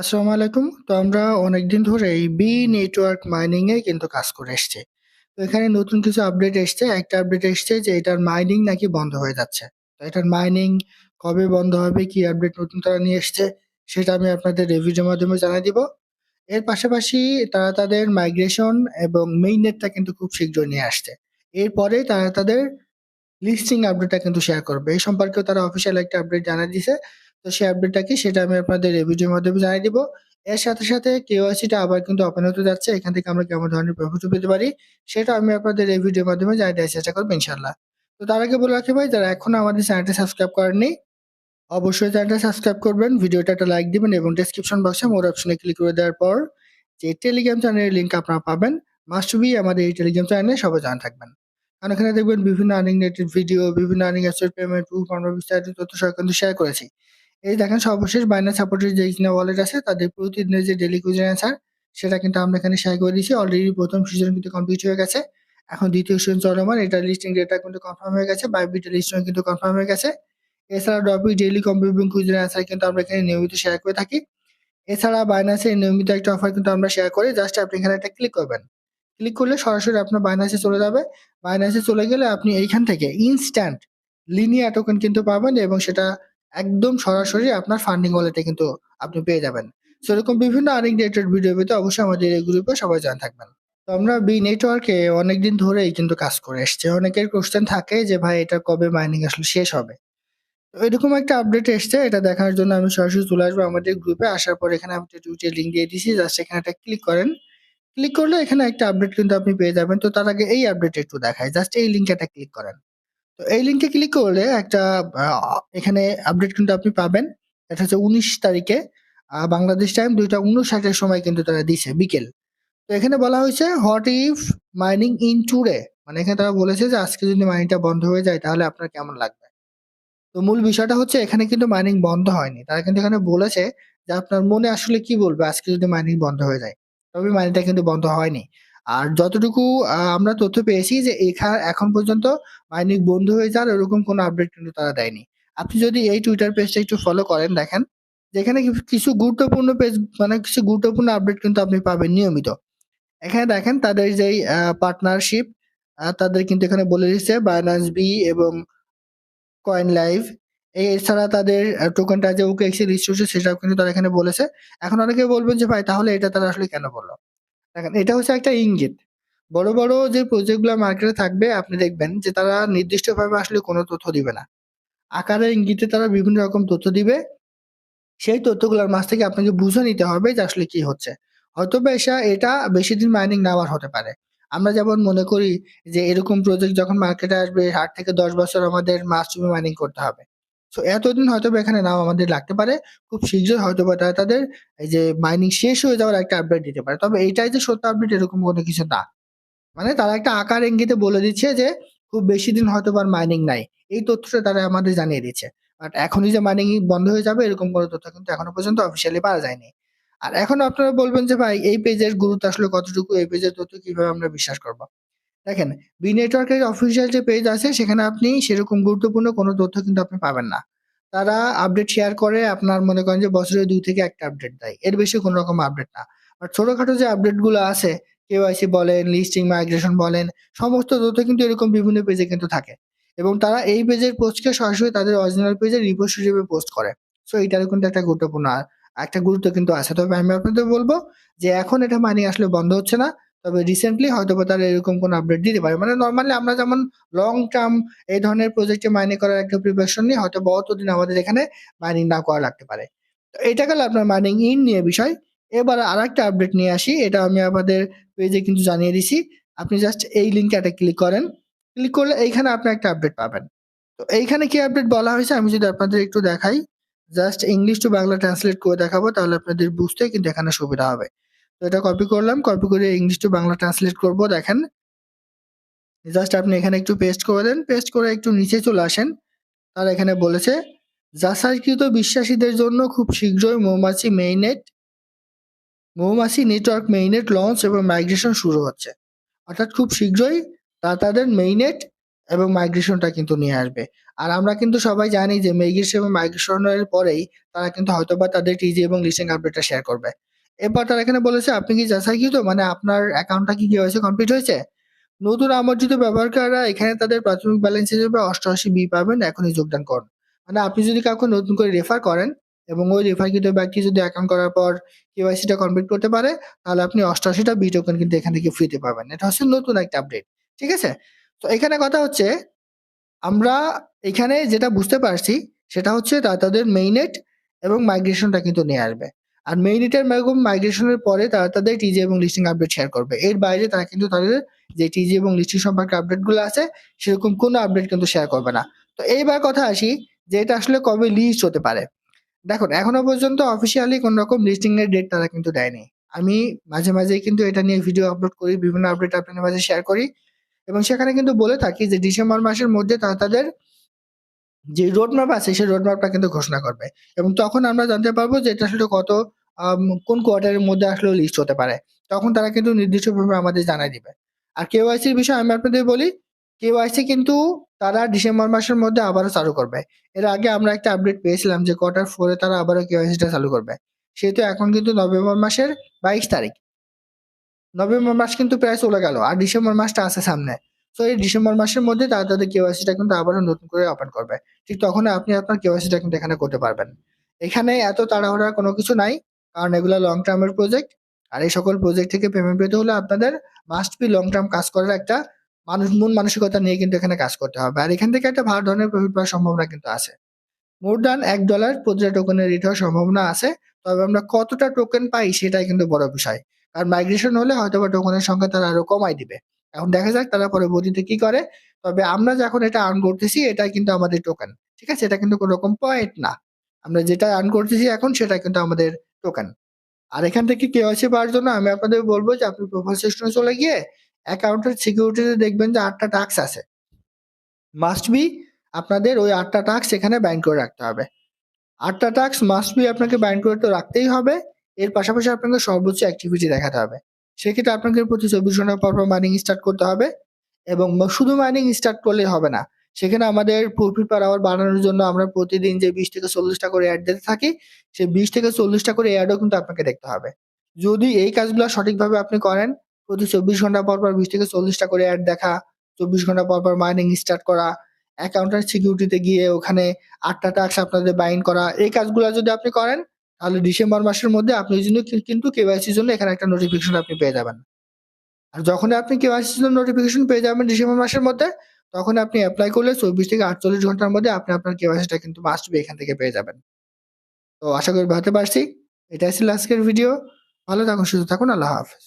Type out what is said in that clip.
আসসালামু আলাইকুম। তো আমরা অনেকদিন ধরেই বি নেটওয়ার্ক মাইনিং এ কিন্তু কাজ করে এসছি। তো এখানে নতুন কিছু আপডেট এসছে। একটা আপডেট এসছে যে এটার মাইনিং নাকি বন্ধ হয়ে যাচ্ছে। তো এটার মাইনিং কবে বন্ধ হবে, কি আপডেট নতুন তারা নিয়ে এসছে সেটা আমি আপনাদের এই ভিডিওর মাধ্যমে জানায় দিব। এর পাশাপাশি তারা তাদের মাইগ্রেশন এবং মেইননেটটা কিন্তু খুব শীঘ্রই নিয়ে আসছে। এরপরে তারা তাদের লিস্টিং আপডেটটা কিন্তু শেয়ার করবে। এই সম্পর্কেও তারা অফিসিয়াল একটা আপডেট জানায় দিছে। তো সেই আপডেটটা কি সেটা আমি আপনাদের এই ভিডিওর মাধ্যমে জানিয়ে দিব। এর সাথে, সাথে কেওয়াইসি টা আবার কিন্তু ওপেন হতে যাচ্ছে। এখান থেকে আমরা কেমন ধরনের প্রফিট পেতে পারি সেটা আমি আপনাদের এই ভিডিওর মাধ্যমে জানিয়ে দেওয়ার চেষ্টা করব ইনশাআল্লাহ। তো তার আগে বলে রাখি ভাই যারা এখনও আমাদের চ্যানেলটা সাবস্ক্রাইব করেননি অবশ্যই চ্যানেলটা সাবস্ক্রাইব করবেন, ভিডিওটা একটা লাইক দিবেন এবং ডেসক্রিপশন বক্সে মোর অপশনে ক্লিক করে দেওয়ার পর যে টেলিগ্রাম চ্যানেলের লিংক আপনারা পাবেন মাস্ট বি আমাদের এই টেলিগ্রাম চ্যানেলে সবাই জয়েন থাকবেন। কারণ এখানে দেখবেন বিভিন্ন আর্নিং রিলেটেড ভিডিও, বিভিন্ন আর্নিং অ্যাসেট পেমেন্ট, প্রুফ আমরা বিস্তারিত তথ্য কিন্তু শেয়ার করেছি। এই দেখেন সর্বশেষ বাইন্যান্স সাপোর্টের যে ইগনা ওয়ালেট আছে, তাদের প্রতিদিনের যে ডেলি কুইজের অ্যান্সার সেটা কিন্তু আমরা এখানে শেয়ার করে দিয়েছি। অলরেডি প্রথম সিজন কিন্তু কমপ্লিট হয়ে গেছে। এখন দ্বিতীয় সিজন চলমান। এটা লিস্টিং ডেটা কিন্তু কনফার্ম হয়ে গেছে। বাইবিটের লিস্টিং কিন্তু কনফার্ম হয়ে গেছে। এছাড়া ড্রপি ডেইলি কম্পিউটিং কুইজের অ্যান্সার কিন্তু আমরা এখানে নিয়মিত শেয়ার করে থাকি। এছাড়া বাইন্যান্সের নিয়মিত একটা অফার কিন্তু আমরা শেয়ার করি। জাস্ট আপনি এখানে একটা ক্লিক করবেন। ক্লিক করলে সরাসরি আপনার বাইন্যান্সে চলে যাবে। বাইন্যান্সে চলে গেলে আপনি এইখান থেকে ইনস্ট্যান্ট লিনিয়ার টোকেন কিন্তু পাবেন এবং সেটা একদম সরাসরি আপনার ফান্ডিং ওয়ালেটে কিন্তু আপনি পেয়ে যাবেন। সো এরকম বিভিন্ন আর্নিং রিলেটেড ভিডিও পেতে অবশ্যই আমাদের এই গ্রুপে সবাই জয়েন থাকবেন। তো আমরা বি নেটওয়ার্কে অনেকদিন ধরেই কিন্তু কাজ করে এসছি। অনেকের কোয়েশ্চেন থাকে যে, ভাই, এটা কবে মাইনিং আসলে শেষ হবে? এরকম একটা আপডেট এসছে। এটা দেখার জন্য আমি সরাসরি চলে আসব আমাদের গ্রুপে। আসার পর এখানে আমি টুইটের লিংক দিয়ে দিয়েছি। জাস্ট এখানে একটা ক্লিক করেন। ক্লিক করলে এখানে একটা আপডেট কিন্তু আপনি পেয়ে যাবেন। তো তার আগে এই আপডেট একটু দেখায় জাস্ট এই লিংকে একটা ক্লিক করেন। এই লিংকে ক্লিক করলে একটা এখানে আপডেট কিন্তু আপনি পাবেন। এটা হচ্ছে ১৯ তারিখে বাংলাদেশ টাইম ২টা ৫৯ এর সময় কিন্তু তারা দিছে বিকেল। তো এখানে বলা হয়েছে what if mining in today মানে এখানে তারা বলেছে যে, আজকে যদি মাইনিংটা বন্ধ হয়ে যায়, তাহলে আপনার কেমন লাগবে? তো মূল বিষয়টা হচ্ছে, এখানে কিন্তু মাইনিং বন্ধ হয়নি। তারা কিন্তু এখানে বলেছে যে, আপনার মনে আসলে কি বলবে, আজকে যদি মাইনিং বন্ধ হয়ে যায়। তবে মাইনিংটা কিন্তু বন্ধ হয়নি। আর যতটুকু আমরা তথ্য পেয়েছি যে এখা এখন পর্যন্ত মাইনিং বন্ধ হয়ে যাওয়ার ওরকম কোনো আপডেট কিন্তু তারা দেয়নি। আপনি যদি এই টুইটার পেজটা একটু ফলো করেন, দেখেন, যেখানে কিছু গুরুত্বপূর্ণ পেজ মানে কিছু গুরুত্বপূর্ণ আপডেট কিন্তু আপনি পাবেন নিয়মিত। এখানে দেখেন, তাদের যেই পার্টনারশিপ তাদের কিন্তু এখানে বলে দিচ্ছে Binance বি এবং কয়েন লাইভ এছাড়া তাদের টোকেনটা যে ওকে এ লিস্ট হচ্ছে সেটাও কিন্তু তারা এখানে বলেছে। এখন অনেকে বলবেন যে, ভাই, তাহলে এটা তারা আসলে কেন বলল? দেখেন এটা হচ্ছে একটা ইঙ্গিত। বড়, বড় যে প্রজেক্টগুলা মার্কেটে থাকবে আপনি দেখবেন যে তারা নির্দিষ্টভাবে আসলে কোনো তথ্য দিবে না। আকারে ইঙ্গিতে তারা বিভিন্ন রকম তথ্য দিবে। সেই তথ্যগুলোর মাঝ থেকে আপনাকে বুঝে নিতে হবে যে আসলে কি হচ্ছে। হয়তোবা এসা এটা বেশি দিন মাইনিং নেওয়ার হতে পারে। আমরা যেমন মনে করি যে এরকম প্রজেক্ট যখন মার্কেটে আসবে আট থেকে ১০ বছর আমাদের বি মাইনিং করতে হবে। সো এতদিন হয়তোবা এখানে নাম আমাদের লাগতে পারে। খুব শীঘ্রই হয়তোবা তারা তাদের এই যে মাইনিং শেষ হয়ে যাওয়ার একটা আপডেট দিতে পারে। তবে এইটাই যে সত্য আপডেট এরকম কোনো কিছু না। মানে তারা একটা আকার ইঙ্গিতে বলে দিচ্ছে যে, খুব বেশি দিন হয়তো বা মাইনিং নাই। এই তথ্যটা তারা আমাদের জানিয়ে দিচ্ছে। বাট এখনই যে মাইনিং বন্ধ হয়ে যাবে, এরকম কোনো তথ্য কিন্তু এখনও পর্যন্ত অফিসিয়ালি পাওয়া যায়নি। আর এখন আপনারা বলবেন যে, ভাই, এই পেজের গুরুত্ব আসলে কতটুকু? এই পেজের তথ্য কীভাবে আমরা বিশ্বাস করব? দেখেন বি নেটওয়ার্কের অফিসিয়াল যে পেজ আছে সেখানে আপনি সেরকম গুরুত্বপূর্ণ কোনো তথ্য কিন্তু আপনি পাবেন না। তারা আপডেট শেয়ার করে আপনার মনে করেন যে বছরে দুই থেকে একটা আপডেট দেয়। এর বেশি কোনো রকম আপডেট না। বাট ছোটখাটো যে আপডেটগুলো আছে কেওয়াইসি বলেন, লিস্টিং মাইগ্রেশন বলেন সমস্ত তথ্য কিন্তু এরকম বিভিন্ন পেজে কিন্তু থাকে। এবং তারা এই পেজের পোস্টকে সরাসরি তাদের অরিজিনাল পেজে রিপোস্ট হিসেবে পোস্ট করে। সো এটারও কিন্তু একটা গুরুত্বপূর্ণ একটা গুরুত্ব কিন্তু আছে। তবে আমি আপনাদের বলব যে এখন এটা মাইনিং আসলে বন্ধ হচ্ছে না। তবে রিসেন্টলি হয়তো বা তারা এরকম কোনো আপডেট দিতে পারে। মানে নর্মালি আমরা যেমন লং টার্ম এই ধরনের প্রজেক্টে মাইনিং করার একটা প্রিপারেশন নিয়ে হয়তো হয়তোবা অতদিন আমাদের এখানে মাইনিং না করা লাগতে পারে। তো এটা গেল আপনার মাইনিং ইন নিয়ে বিষয়। এবার আর একটা আপডেট নিয়ে আসি। এটা আমি আমাদের পেজে কিন্তু জানিয়ে দিছি। আপনি জাস্ট এই লিংকে একটা ক্লিক করেন। ক্লিক করলে এইখানে আপনি একটা আপডেট পাবেন। তো এইখানে কি আপডেট বলা হয়েছে আমি যদি আপনাদের একটু দেখাই। Just English to Bangla translate করে দেখাবো, তাহলে আপনাদের বুঝতে কিন্তু এখানে সুবিধা হবে। তো এটা কপি করলাম। কপি করে ইংলিশ টু বাংলা ট্রান্সলেট করব, দেখেন। জাস্ট আপনি এখানে একটু পেস্ট করে দেন। পেস্ট করে একটু নিচে চলে আসেন। তারা এখানে বলেছে, যাচাইকৃত বিশ্বাসীদের জন্য খুব শীঘ্রই মৌমাছি মেইনেট মৌমাছি নেটওয়ার্ক মেইনেট লঞ্চ এবং মাইগ্রেশন শুরু হচ্ছে। অর্থাৎ খুব শীঘ্রই তারা তাদের মেইননেট এবং মাইগ্রেশনটা কিন্তু নিয়ে আসবে। আর আমরা কিন্তু সবাই জানি যে মাইগ্রেশন এবং মাইগ্রেশনের পরেই তারা কিন্তু হয়তো বা তাদের টিজি এবং লিস্টিং আপডেটটা শেয়ার করবে। এরপর তারা এখানে বলেছে আপনি কি যাচাইকৃত? মানে আপনার অ্যাকাউন্টটা কি কেওয়াইসি কমপ্লিট হয়েছে? নতুন আমন্ত্রিত ব্যবহারকারীরা এখানে তাদের প্রাথমিক ব্যালেন্স হিসেবে 88 বি পাবেন। এখনই যোগদান করুন। মানে আপনি যদি কাউকে নতুন করে রেফার করেন এবং ওই রেফারকৃত ব্যক্তি যদি অ্যাকাউন্ট করার পর কেওয়াইসিটা কমপ্লিট করতে পারে, তাহলে আপনি অষ্টআশিটা বি টোকেন কিন্তু এখান থেকে ফ্রিতে পাবেন। এটা হচ্ছে নতুন একটা আপডেট। ঠিক আছে? তো এখানে কথা হচ্ছে আমরা এখানে যেটা বুঝতে পারছি সেটা হচ্ছে তাদের মেইননেট এবং মাইগ্রেশনটা কিন্তু নিয়ে আসবে। আর মেইননেট এবং মাইগ্রেশনের পরে তারা তাদের টিজি এবং লিস্টিং আপডেট শেয়ার করবে। এর বাইরে তারা কিন্তু তাদের যে টিজি এবং লিস্টিং সম্পর্কে আপডেটগুলো আছে সেরকম কোনো আপডেট কিন্তু শেয়ার করবে না। তো এইবার কথা আসি যে এটা আসলে কবে লিস্ট হতে পারে? দেখুন এখনও পর্যন্ত অফিসিয়ালি কোনো রকম লিস্টিং এর ডেট তারা কিন্তু দেয়নি। আমি মাঝে, মাঝেই কিন্তু এটা নিয়ে ভিডিও আপলোড করি, বিভিন্ন আপডেট আপনাদের মাঝে শেয়ার করি এবং সেখানে কিন্তু বলে থাকি যে ডিসেম্বর মাসের মধ্যে তারা তাদের যে রোড ম্যাপ আছে সেই রোড ম্যাপটা কিন্তু ঘোষণা করবে এবং তখন আমরা জানতে পারব যে এটা আসলে কত কোন কোয়ার্টারের মধ্যে আসলেও লিস্ট হতে পারে। তখন তারা কিন্তু নির্দিষ্টভাবে আমাদের জানায় দিবে। আর কেওয়াইসির বিষয়ে আমি আপনাদের বলি, কেওয়াইসি কিন্তু তারা ডিসেম্বর মাসের মধ্যে আবারও চালু করবে। এর আগে আমরা একটা আপডেট পেয়েছিলাম যে কোয়ার্টার ফোরে তারা আবারও কেওয়াইসিটা চালু করবে। সেহেতু এখন কিন্তু নভেম্বর মাসের ২২ তারিখ। নভেম্বর মাস কিন্তু প্রায় চলে গেল। আর ডিসেম্বর মাসটা আছে সামনে। সো এই ডিসেম্বর মাসের মধ্যে তারা তাদের কেওয়াইসিটা কিন্তু আবারও নতুন করে ওপেন করবে। ঠিক তখন আপনি আপনার কেওয়াইসিটা কিন্তু এখানে করতে পারবেন। এখানে এত তাড়াহুড়ার কোনো কিছু নাই। কারণ এগুলা লং টার্ম এর প্রজেক্ট। আর এই সকল প্রজেক্ট থেকে পেমেন্ট পেতে হলে আপনাদের মাস্ট বি লং টার্ম কাজ করার একটা মানুষ, মন মানসিকতা নিয়ে কিন্তু এখানে কাজ করতে হবে। আর এখান থেকে একটা ভালো ধরনের প্রফিট পাওয়ার সম্ভাবনা কিন্তু আছে। মোর দ্যান এক ডলার প্রতিটা টোকেনের রিট হওয়ার সম্ভাবনা আছে। তবে আমরা কতটা টোকেন পাই সেটাই কিন্তু বড় বিষয়। কারণ মাইগ্রেশন হলে হয়তো বা টোকেনের সংখ্যা তারা আরও কমায় দিবে। এখন দেখা যাক তারা পরবর্তীতে কি করে। তবে আমরা যখন এটা আর্ন করতেছি, এটাই কিন্তু আমাদের টোকেন। ঠিক আছে? এটা কিন্তু কোনো রকম পয়েন্ট না। আমরা যেটা আর্ন করতেছি এখন, সেটা কিন্তু আমাদের টোকেন। আর এখান থেকে কেওয়াইসি পাওয়ার জন্য আমি আপনাদের বলব যে আপনি প্রোফাইল সেকশনে চলে গিয়ে অ্যাকাউন্টের সিকিউরিটিতে দেখবেন যে ৮ টা টাস্ক আছে। মাস্ট বি আপনাদের ওই ৮ টা টাস্ক এখানে বাইন্ড করে রাখতে হবে। আটটা টাক্স মাস্ট বি আপনাকে বাইন্ড করে তো রাখতেই হবে। এর পাশাপাশি আপনাকে সর্বোচ্চ অ্যাক্টিভিটি দেখাতে হবে। সেক্ষেত্রে আপনাকে প্রতি ২৪ ঘণ্টা পর, পর মাইনিং স্টার্ট করতে হবে এবং শুধু মাইনিং স্টার্ট করলেই হবে না। সেখানে আমাদের প্রফিট পার আওয়ার বাড়ানোর জন্য আমরা প্রতিদিন যে ২০ থেকে চল্লিশটা করে অ্যাড দিতে থাকি, সেই ২০ থেকে ৪০ টা করে অ্যাডও কিন্তু আপনাকে দেখতে হবে। যদি এই কাজগুলো সঠিকভাবে আপনি করেন, প্রতি ২৪ ঘণ্টা পর, পর ২০ থেকে চল্লিশটা করে অ্যাড দেখা, ২৪ ঘণ্টা পর, পর মাইনিং স্টার্ট করা, অ্যাকাউন্টের সিকিউরিটিতে গিয়ে ওখানে ৮ টা টাস্ক আপনাদের বাইন্ড করা, এই কাজগুলো যদি আপনি করেন, তাহলে ডিসেম্বর মাসের মধ্যে আপনি জন্য কিন্তু কেওয়াইসির জন্য এখানে একটা নোটিফিকেশন আপনি পেয়ে যাবেন। আর যখনই আপনি কেওয়াইসির জন্য নোটিফিকেশন পেয়ে যাবেন ডিসেম্বর মাসের মধ্যে, তখন আপনি অ্যাপ্লাই করলে ২৪ থেকে ৪৮ ঘণ্টার মধ্যে আপনি আপনার কেওয়াইসিটা কিন্তু মাস্ট বি এখান থেকে পেয়ে যাবেন। তো আশা করি ভাবতে পারছি। এটাই ছিল আজকের ভিডিও। ভালো থাকুন, সুস্থ থাকুন। আল্লাহ হাফেজ।